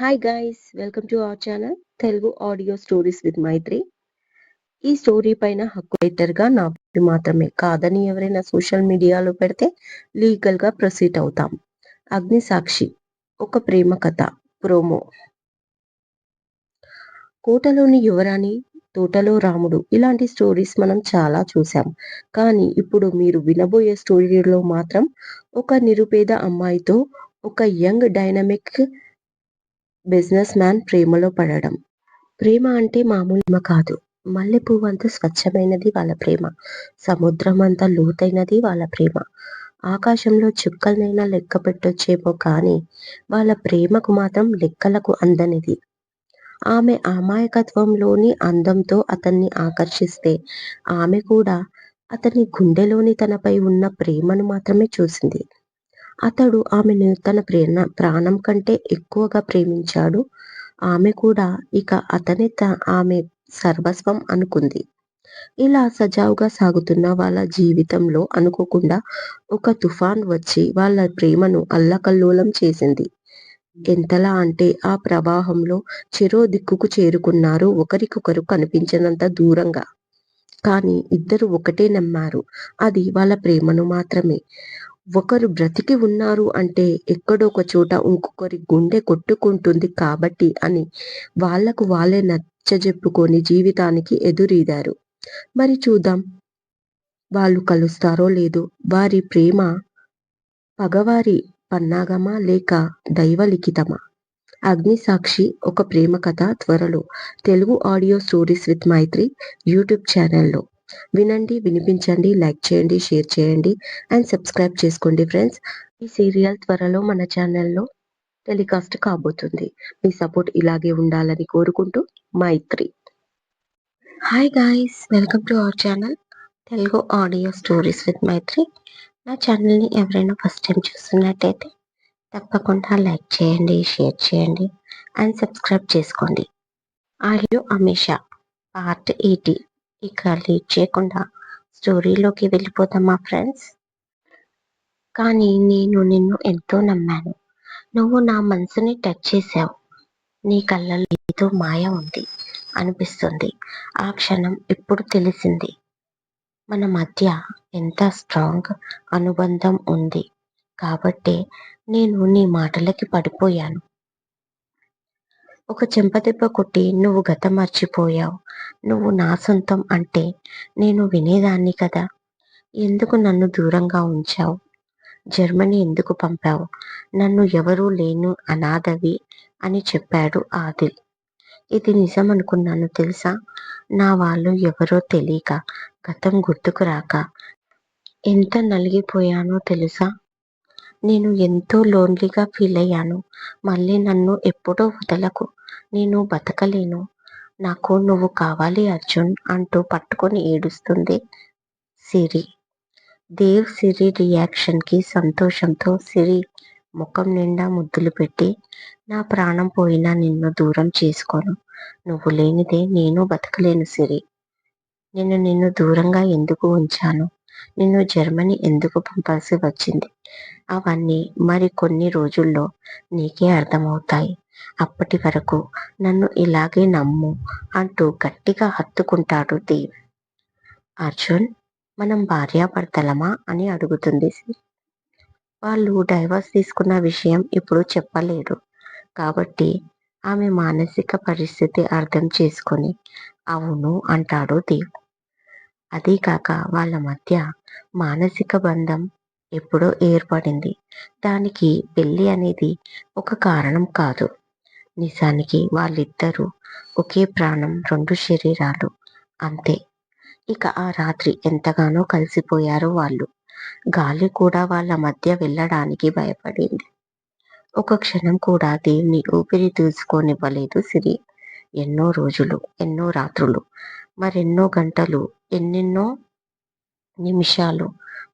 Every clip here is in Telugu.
Hi guys welcome to our channel Telugu audio stories with Maithri ఈ స్టోరీ పైన హక్కు రైటర్గా నా పేరు మాత్రమే కాదని ఎవరైనా సోషల్ మీడియాలో పెడితే లీగల్గా ప్రొసీడ్ అవుతాం. అగ్ని సాక్షి ఒక ప్రేమ కథ ప్రోమో కోటలోని యువరాణి తోటలో రాముడు ఇలాంటి స్టోరీస్ మనం చాలా చూసాం కానీ ఇప్పుడు మీరు వినబోయే స్టోరీలో మాత్రం ఒక నిరుపేద అమ్మాయితో ఒక యంగ్ డైనమిక్ బిజినెస్ మ్యాన్ ప్రేమలో పడడం. ప్రేమ అంటే మామూలు కాదు. మల్లెపువ్వు అంత స్వచ్ఛమైనది వాళ్ళ ప్రేమ. సముద్రం అంత లోతైనది వాళ్ళ ప్రేమ. ఆకాశంలో చుక్కలనైనా లెక్క పెట్టొచ్చేమో కానీ వాళ్ళ ప్రేమకు మాత్రం లెక్కలకు అందనిది. ఆమె అమాయకత్వంలోని అందంతో అతన్ని ఆకర్షిస్తే ఆమె కూడా అతని గుండెలోని తనపై ఉన్న ప్రేమను మాత్రమే చూసింది. అతడు ఆమెను తన ప్రేమ ప్రాణం కంటే ఎక్కువగా ప్రేమించాడు. ఆమె కూడా ఇక అతనే ఆమె సర్వస్వం అనుకుంది. ఇలా సజావుగా సాగుతున్న వాళ్ళ జీవితంలో అనుకోకుండా ఒక తుఫాన్ వచ్చి వాళ్ళ ప్రేమను అల్లకల్లోలం చేసింది. ఎంతలా అంటే ఆ ప్రవాహంలో చెరో దిక్కుకు చేరుకున్నారు ఒకరికొకరు కనిపించినంత దూరంగా. కానీ ఇద్దరు ఒకటే నమ్మారు. అది వాళ్ళ ప్రేమను మాత్రమే. ఒకరు బ్రతికి ఉన్నారు అంటే ఎక్కడో ఒక చోట ఇంకొకరి గుండె కొట్టుకుంటుంది కాబట్టి అని వాళ్ళకు వాళ్ళే నచ్చజెప్పుకొని జీవితానికి ఎదురీదారు. మరి చూద్దాం. వాళ్ళు కలుస్తారో లేదో. వారి ప్రేమ పగవారి పన్నాగమా లేక దైవలిఖితమా? అగ్ని సాక్షి ఒక ప్రేమ కథ త్వరలో. Telugu audio stories with Maithri YouTube ఛానల్లో. వినండి వినిపించండి లైక్ చేయండి షేర్ చేయండి అండ్ సబ్స్క్రైబ్ చేసుకోండి ఫ్రెండ్స్. ఈ సీరియల్ త్వరలో మన ఛానల్లో టెలికాస్ట్ కాబోతుంది. మీ సపోర్ట్ ఇలాగే ఉండాలని కోరుకుంటూ Maithri. Hi guys welcome to our channel Telugu audio stories with Maithri నా ఛానల్ని ఎవరైనా ఫస్ట్ టైం చూస్తున్నట్టయితే తప్పకుండా లైక్ చేయండి షేర్ చేయండి అండ్ సబ్స్క్రైబ్ చేసుకోండి. ఆడియో అమేషా పార్ట్ ఎయిటీ ఇక లేట్ చేయకుండా స్టోరీలోకి వెళ్ళిపోతామా ఫ్రెండ్స్. కానీ నేను నిన్ను ఎంతో నమ్మాను. నువ్వు నా మనసుని టచ్ చేశావు. నీ కళ్ళలో ఏదో మాయ ఉంది అనిపిస్తుంది. ఆ క్షణం ఇప్పుడు తెలిసింది. మన మధ్య ఎంత స్ట్రాంగ్ అనుబంధం ఉంది కాబట్టే నేను నీ మాటలకి పడిపోయాను. ఒక చెంపదెబ్బ కొట్టి నువ్వు గత మర్చిపోయావు. నువ్వు నా సొంతం అంటే నేను వినేదాన్ని కదా? ఎందుకు నన్ను దూరంగా ఉంచావు? జర్మనీ ఎందుకు పంపావు? నన్ను ఎవరూ లేను అనాథవి అని చెప్పాడు ఆదిల్. ఇది నిజం అనుకున్నాను తెలుసా? నా వాళ్ళు ఎవరో తెలియక గతం గుర్తుకు రాక ఎంత నలిగిపోయానో తెలుసా? నేను ఎంతో లోన్లీగా ఫీల్ అయ్యాను మళ్ళీ నన్ను ఎప్పుడో వదలకు. నేను బతకలేను. నాకు నువ్వు కావాలి అర్జున్ అంటూ పట్టుకొని ఏడుస్తుంది సిరి. దేవ్ సిరి రియాక్షన్కి సంతోషంతో సిరి ముఖం నిండా ముద్దులు పెట్టి నా ప్రాణం పోయినా నిన్ను దూరం చేసుకోను. నువ్వు లేనిదే నేను బతకలేను సిరి. నేను నిన్ను దూరంగా ఎందుకు ఉంచాను? నిన్ను జర్మనీ ఎందుకు పంపాల్సి వచ్చింది? అవన్నీ మరి కొన్ని రోజుల్లో నీకే అర్థమవుతాయి. అప్పటి వరకు నన్ను ఇలాగే నమ్ము అంటూ గట్టిగా హత్తుకుంటాడు దేవ్. అర్జున్ మనం భార్యాభర్తలమా అని అడుగుతుంది వాళ్ళు డైవర్స్ తీసుకున్న విషయం ఇప్పుడు చెప్పలేరు. కాబట్టి ఆమె మానసిక పరిస్థితి అర్థం చేసుకొని అవును అంటాడు దేవ్. అదే కాక వాళ్ళ మధ్య మానసిక బంధం ఎప్పుడో ఏర్పడింది. దానికి పెళ్ళి అనేది ఒక కారణం కాదు. నిజానికి వాళ్ళిద్దరూ ఒకే ప్రాణం రెండు శరీరాలు. అంతే. ఇక ఆ రాత్రి ఎంతగానో కలిసిపోయారు వాళ్ళు. గాలి కూడా వాళ్ళ మధ్య వెళ్ళడానికి భయపడింది. ఒక క్షణం కూడా దేవుని ఊపిరి తీసుకోనివ్వలేదు సిరి. ఎన్నో రోజులు ఎన్నో రాత్రులు మరెన్నో గంటలు ఎన్నెన్నో నిమిషాలు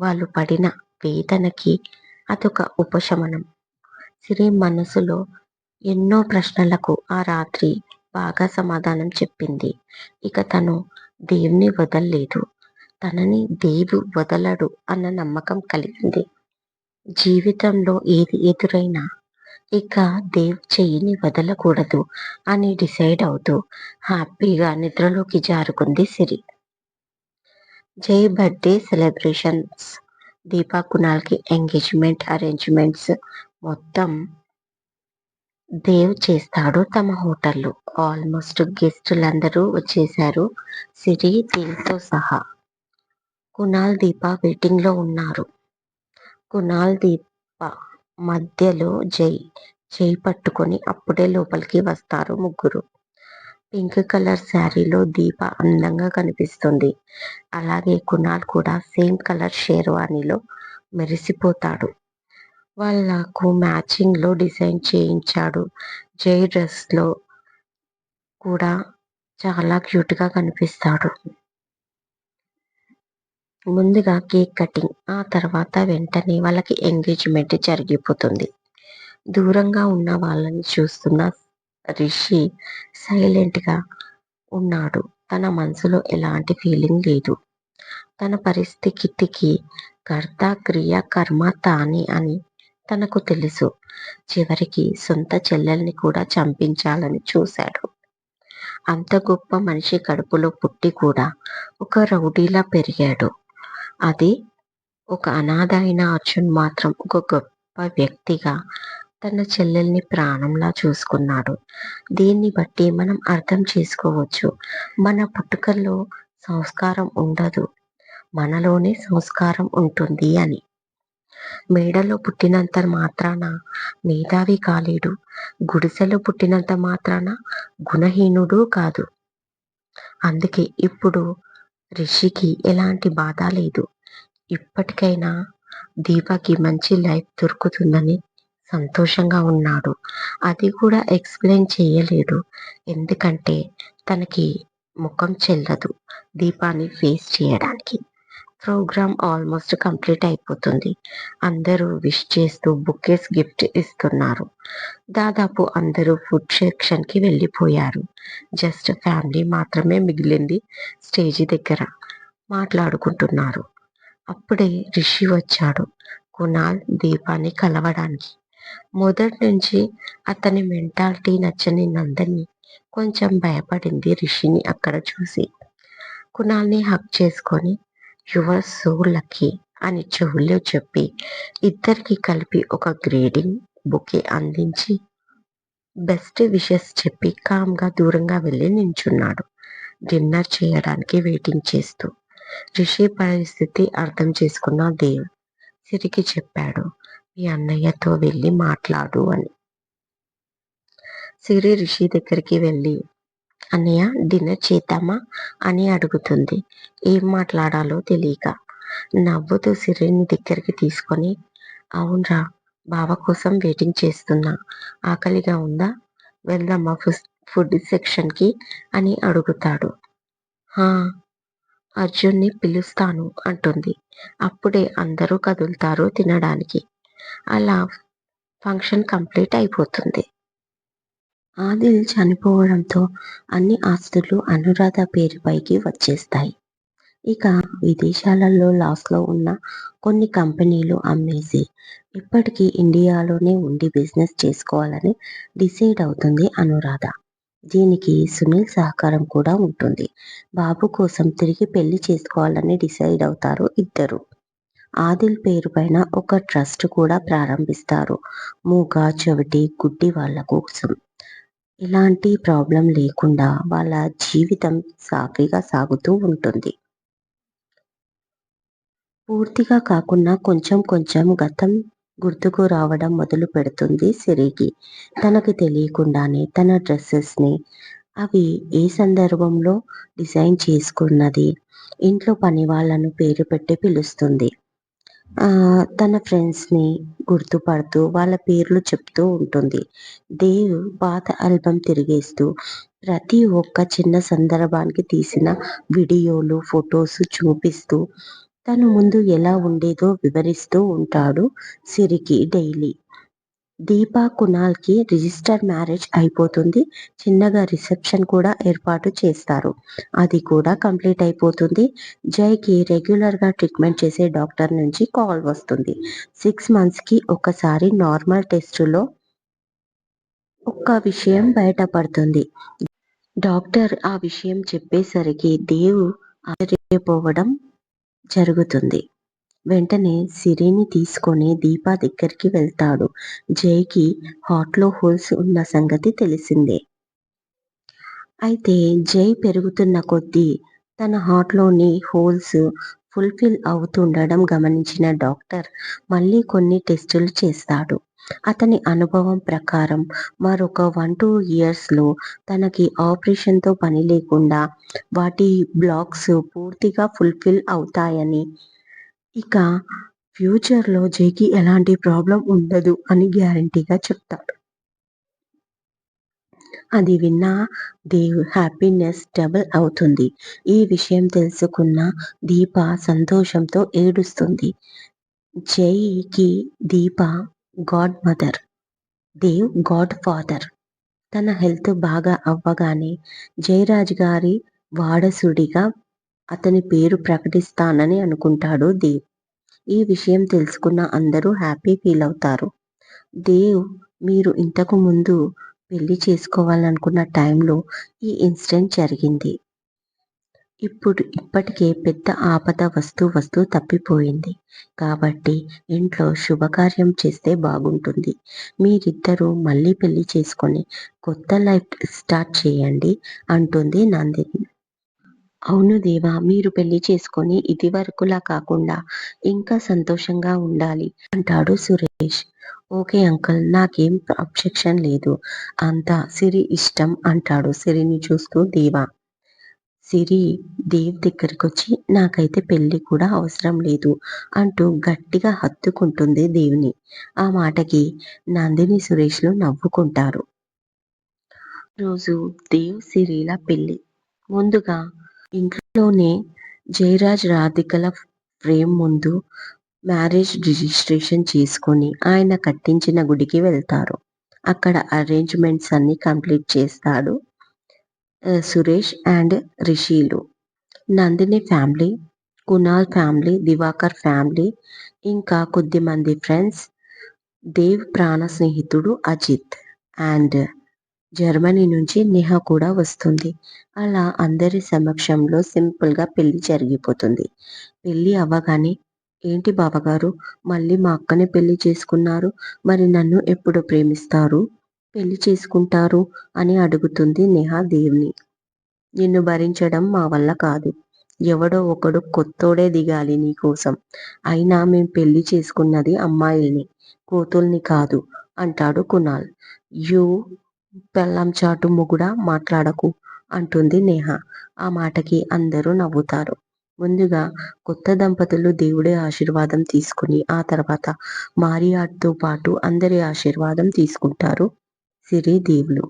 వాళ్ళు పడిన వేదనకి అదొక ఉపశమనం. సిరి మనసులో ఎన్నో ప్రశ్నలకు ఆ రాత్రి బాగా సమాధానం చెప్పింది. ఇక తను దేవుని వదల్లేదు. తనని దేవు వదలడు అన్న నమ్మకం కలిగింది. జీవితంలో ఏది ఎదురైనా ఇక దేవ్ చెయ్యిని వదలకూడదు అని డిసైడ్ అవుతూ హ్యాపీగా నిద్రలోకి జారుకుంది సిరి. Jai birthday celebrations. దీపా కునాల్కి ఎంగేజ్మెంట్ అరేంజ్మెంట్స్ మొత్తం దేవ్ చేస్తాడు తమ హోటల్లో. ఆల్మోస్ట్ గెస్టులందరూ వచ్చేశారు సిరి దీంతో సహా. కునాల్ దీప వెయిటింగ్లో ఉన్నారు. కునాల్ దీప మధ్యలో జై చేయి పట్టుకొని అప్పుడే లోపలికి వస్తారు ముగ్గురు. పింక్ కలర్ శారీలో దీప అందంగా కనిపిస్తుంది. అలాగే కునాల్ కూడా సేమ్ కలర్ షేర్వాణిలో మెరిసిపోతాడు. వాళ్ళకు మ్యాచింగ్లో డిజైన్ చేయించాడు. జై డ్రెస్లో కూడా చాలా క్యూట్గా కనిపిస్తాడు. ముందుగా కేక్ కటింగ్ ఆ తర్వాత వెంటనే వాళ్ళకి ఎంగేజ్మెంట్ జరిగిపోతుంది. దూరంగా ఉన్న వాళ్ళని చూస్తున్న రిషి సైలెంట్గా ఉన్నాడు. తన మనసులో ఎలాంటి ఫీలింగ్ లేదు. తన పరిస్థితికి కర్త క్రియ కర్మ తానే అని తనకు తెలుసు. చివరికి సొంత చెల్లెల్ని కూడా చంపించాలని చూశాడు. అంత గొప్ప మనిషి కడుపులో పుట్టి కూడా ఒక రౌడీలా పెరిగాడు. అది ఒక అనాథ అయిన అర్జున్ మాత్రం ఒక గొప్ప వ్యక్తిగా తన చెల్లెల్ని ప్రాణంలా చూసుకున్నాడు. దీన్ని బట్టి మనం అర్థం చేసుకోవచ్చు. మన పుట్టుకల్లో సంస్కారం ఉండదు. మనలోనే సంస్కారం ఉంటుంది అని. మేడలో పుట్టినంత మాత్రాన మేధావి కాలేడు. గుడిసెలో పుట్టినంత మాత్రాన గుణహీనుడు కాదు. అందుకే ఇప్పుడు రిషికి ఎలాంటి బాధ లేదు. ఇప్పటికైనా దీపకి మంచి లైఫ్ దొరుకుతుందని సంతోషంగా ఉన్నాడు. అది కూడా ఎక్స్ప్లెయిన్ చేయలేడు ఎందుకంటే తనకి ముఖం చెల్లదు దీపాన్ని ఫేస్ చేయడానికి. ప్రోగ్రామ్ ఆల్మోస్ట్ కంప్లీట్ అయిపోతుంది. అందరూ విష్ చేస్తూ బుకేస్ గిఫ్ట్ ఇస్తున్నారు. దాదాపు అందరూ ఫుడ్ సెక్షన్కి వెళ్ళిపోయారు. జస్ట్ ఫ్యామిలీ మాత్రమే మిగిలింది స్టేజి దగ్గర మాట్లాడుకుంటున్నారు. అప్పుడే రిషి వచ్చాడు. కునాల్ దీపాన్ని కలవడానికి. మొదటి నుంచి అతని మెంటాలిటీ నచ్చని నందని కొంచెం భయపడింది రిషిని అక్కడ చూసి. కునాల్ని హక్ చేసుకొని యువర్ సో లక్కీ అని చెవుల్లో చెప్పి ఇద్దరికి కలిపి ఒక గ్రేడింగ్ బుకే అందించి బెస్ట్ విషెస్ చెప్పి కామ్గా దూరంగా వెళ్ళి నించున్నాడు. డిన్నర్ చేయడానికి వెయిటింగ్ చేస్తూ రిషి పరిస్థితి అర్థం చేసుకున్న దేవ్ సిరికి చెప్పాడు మీ అన్నయ్యతో వెళ్ళి మాట్లాడు అని. సిరి రిషి దగ్గరికి వెళ్ళి అన్నయ్య డిన్నర్ చేద్దామా? అని అడుగుతుంది. ఏం మాట్లాడాలో తెలియక. నవ్వుతూ సిరిని దగ్గరికి తీసుకొని అవునరా బావ కోసం వెయిటింగ్ చేస్తున్నా. ఆకలిగా ఉందా? వెళ్దామా ఫుడ్ సెక్షన్కి? అని అడుగుతాడు. అర్జున్ని పిలుస్తాను అంటుంది. అప్పుడే అందరూ కదులుతారు తినడానికి. అలా ఫంక్షన్ కంప్లీట్ అయిపోతుంది. ఆదిల్ చనిపోవడంతో అన్ని ఆస్తులు అనురాధ పేరుపైకి వచ్చేస్తాయి. ఇక విదేశాలలో లాస్లో ఉన్న కొన్ని కంపెనీలు అమ్మేసి ఇప్పటికీ ఇండియాలోనే ఉండి బిజినెస్ చేసుకోవాలని డిసైడ్ అవుతుంది అనురాధ. దీనికి సునీల్ సహకారం కూడా ఉంటుంది. బాబు కోసం తిరిగి పెళ్ళి చేసుకోవాలని డిసైడ్ అవుతారు ఇద్దరు. ఆదిల్ పేరు పైన ఒక ట్రస్ట్ కూడా ప్రారంభిస్తారు. మూగ చెవిటి గుడ్డి వాళ్ళ కోసం. ఎలాంటి ప్రాబ్లం లేకుండా వాళ్ళ జీవితం సాఫీగా సాగుతూ ఉంటుంది. పూర్తిగా కాకుండా కొంచెం కొంచెం గతం గుర్తుకు రావడం మొదలు పెడుతుంది సిరికి తనకి తెలియకుండానే తన డ్రెస్సెస్ని అవి ఏ సందర్భంలో డిజైన్ చేసుకున్నది ఇంట్లో పని వాళ్ళను పేరు పెట్టి పిలుస్తుంది. తన ఫ్రెండ్స్ని గుర్తుపడుతూ వాళ్ళ పేర్లు చెప్తూ ఉంటుంది. దేవ్ పాత ఆల్బమ్ తిరిగేస్తూ ప్రతి ఒక్క చిన్న సందర్భానికి తీసిన వీడియోలు ఫొటోస్ చూపిస్తూ తను ముందు ఎలా ఉండేదో వివరిస్తూ ఉంటాడు సిరికి డైలీ. దీపా కునాల్కి రిజిస్టర్ మ్యారేజ్ అయిపోతుంది. చిన్నగా రిసెప్షన్ కూడా ఏర్పాటు చేస్తారు. అది కూడా కంప్లీట్ అయిపోతుంది. జైకి రెగ్యులర్గా ట్రీట్మెంట్ చేసే డాక్టర్ నుంచి కాల్ వస్తుంది. సిక్స్ మంత్స్కి ఒకసారి నార్మల్ టెస్టులో ఒక్క విషయం బయటపడుతుంది. డాక్టర్ ఆ విషయం చెప్పేసరికి దేవు ఆశ్చర్యపోవడం జరుగుతుంది. వెంటనే సిరిని తీసుకొని దీపా దగ్గరికి వెళ్తాడు. జైకి హార్ట్లో హోల్స్ ఉన్న సంగతి తెలిసిందే. అయితే జై పెరుగుతున్న కొద్దీ తన హార్ట్లోని హోల్స్ ఫుల్ఫిల్ అవుతుండడం గమనించిన డాక్టర్ మళ్ళీ కొన్ని టెస్టులు చేస్తాడు. అతని అనుభవం ప్రకారం మరొక వన్ టూ ఇయర్స్లో తనకి ఆపరేషన్తో పని లేకుండా వాటి బ్లాక్స్ పూర్తిగా ఫుల్ఫిల్ అవుతాయని ఇక ఫ్యూచర్లో జేకి ఎలాంటి ప్రాబ్లం ఉండదు అని గ్యారంటీగా చెప్తాడు. అది విన్న దేవ్ హ్యాపీనెస్ డబుల్ అవుతుంది. ఈ విషయం తెలుసుకున్న దీప సంతోషంతో ఏడుస్తుంది. జైకి Deepa god mother Dev god father. తన హెల్త్ బాగా అవ్వగానే జయరాజ్ గారి వాడసుడిగా అతని పేరు ప్రకటిస్తానని అనుకుంటాడు దేవ్. ఈ విషయం తెలుసుకున్న అందరూ హ్యాపీ ఫీల్ అవుతారు. దేవ్ మీరు ఇంతకు ముందు పెళ్ళి చేసుకోవాలనుకున్న టైంలో ఈ ఇన్సిడెంట్ జరిగింది. ఇప్పుడు ఇప్పటికే పెద్ద ఆపద వస్తూ వస్తూ తప్పిపోయింది. కాబట్టి ఇంట్లో శుభకార్యం చేస్తే బాగుంటుంది. మీరిద్దరూ మళ్ళీ పెళ్ళి చేసుకొని కొత్త లైఫ్ స్టార్ట్ చేయండి అంటుంది నందిని. అవును దేవా మీరు పెళ్ళి చేసుకొని ఇది వరకులా కాకుండా ఇంకా సంతోషంగా ఉండాలి అంటాడు సురేష్. ఓకే అంకుల్ నాకేం అబ్జెక్షన్ లేదు. అంతా సిరి ఇష్టం అంటాడు సిరిని చూస్తూ దేవా. సిరి దేవ్ దగ్గరికి వచ్చి నాకైతే పెళ్ళి కూడా అవసరం లేదు అంటూ గట్టిగా హత్తుకుంటుంది దేవుని. ఆ మాటకి నందిని సురేష్లు నవ్వుకుంటారు. రోజు దేవ్ సిరిల పెళ్ళి. ముందుగా ఇంట్లోనే జయరాజ్ రాధికల ఫ్రేమ్ ముందు మ్యారేజ్ రిజిస్ట్రేషన్ చేసుకొని ఆయన కట్టించిన గుడికి వెళ్తారు. అక్కడ అరేంజ్మెంట్స్ అన్ని కంప్లీట్ చేస్తాడు Suresh and రిషిలు. Nandini family Kunal family Divakar family ఇంకా కొద్దిమంది ఫ్రెండ్స్ దేవ్ ప్రాణ స్నేహితుడు అజిత్ అండ్ జర్మనీ నుంచి నిహ కూడా వస్తుంది. అలా అందరి సమక్షంలో సింపుల్గా పెళ్ళి జరిగిపోతుంది. పెళ్ళి అవ్వగానే ఏంటి బావగారు మళ్ళీ మా అక్కనే పెళ్ళి చేసుకున్నారు? మరి నన్ను ఎప్పుడు ప్రేమిస్తారు? పెళ్ళి చేసుకుంటారు? అని అడుగుతుంది నేహ దేవ్ని. నిన్ను భరించడం మా వల్ల కాదు. ఎవడో ఒకడు కొత్తోడే దిగాలి నీకోసం అయినా మేం పెళ్ళి చేసుకున్నది అమ్మాయిల్ని. కోతుల్ని కాదు అంటాడు కునాల్. యూ పెళ్ళం చాటు మొగుడా మాట్లాడకు అంటుంది నేహ. ఆ మాటకి అందరూ నవ్వుతారు. ముందుగా కొత్త దంపతులు దేవుడి ఆశీర్వాదం తీసుకుని ఆ తర్వాత మారియాతో పాటు అందరి ఆశీర్వాదం తీసుకుంటారు సిరి దేవులు.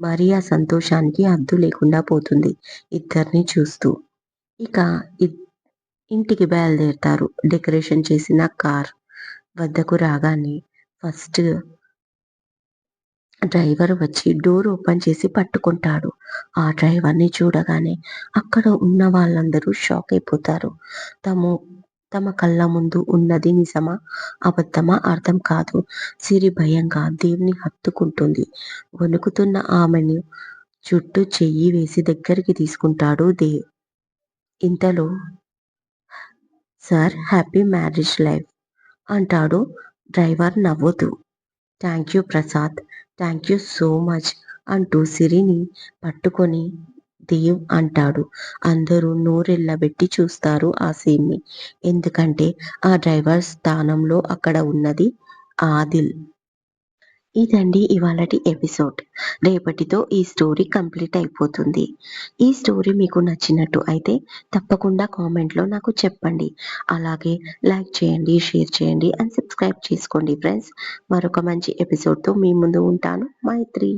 మరియా సంతోషానికి అద్దు లేకుండా పోతుంది ఇద్దరిని చూస్తూ. ఇక ఇంటికి బయలుదేరుతారు డెకరేషన్ చేసిన కార్ వద్దకు రాగానే ఫస్ట్ డ్రైవర్ వచ్చి డోర్ ఓపెన్ చేసి పట్టుకుంటాడు. ఆ డ్రైవర్ని చూడగానే అక్కడ ఉన్న వాళ్ళందరూ షాక్ అయిపోతారు. తము తమ కళ్ళ ముందు ఉన్నది నిజమా? అబద్ధమా? అర్థం కాదు. సిరి భయంగా దేవుని హత్తుకుంటుంది. వణుకుతున్న ఆమెను చుట్టూ చెయ్యి వేసి దగ్గరికి తీసుకుంటాడు దేవ్ ఇంతలో సార్ హ్యాపీ మ్యారేజ్ లైఫ్ అంటాడు. డ్రైవర్ నవ్వుతూ thank you Prasad. Thank you so much అంటూ సిరిని పట్టుకొని దేవ్ అంటాడు. అందరూ నోరెళ్ళబెట్టి చూస్తారు ఆ సీన్ని. ఎందుకంటే ఆ డ్రైవర్ స్థానంలో అక్కడ ఉన్నది ఆదిల్. ఇదండి ఇవాళటి ఎపిసోడ్. రేపటితో ఈ స్టోరీ కంప్లీట్ అయిపోతుంది. ఈ స్టోరీ మీకు నచ్చినట్టు అయితే తప్పకుండా కామెంట్లో నాకు చెప్పండి. అలాగే లైక్ చేయండి షేర్ చేయండి అండ్ సబ్స్క్రైబ్ చేసుకోండి ఫ్రెండ్స్. మరొక మంచి ఎపిసోడ్తో మీ ముందు ఉంటాను. మైత్రి.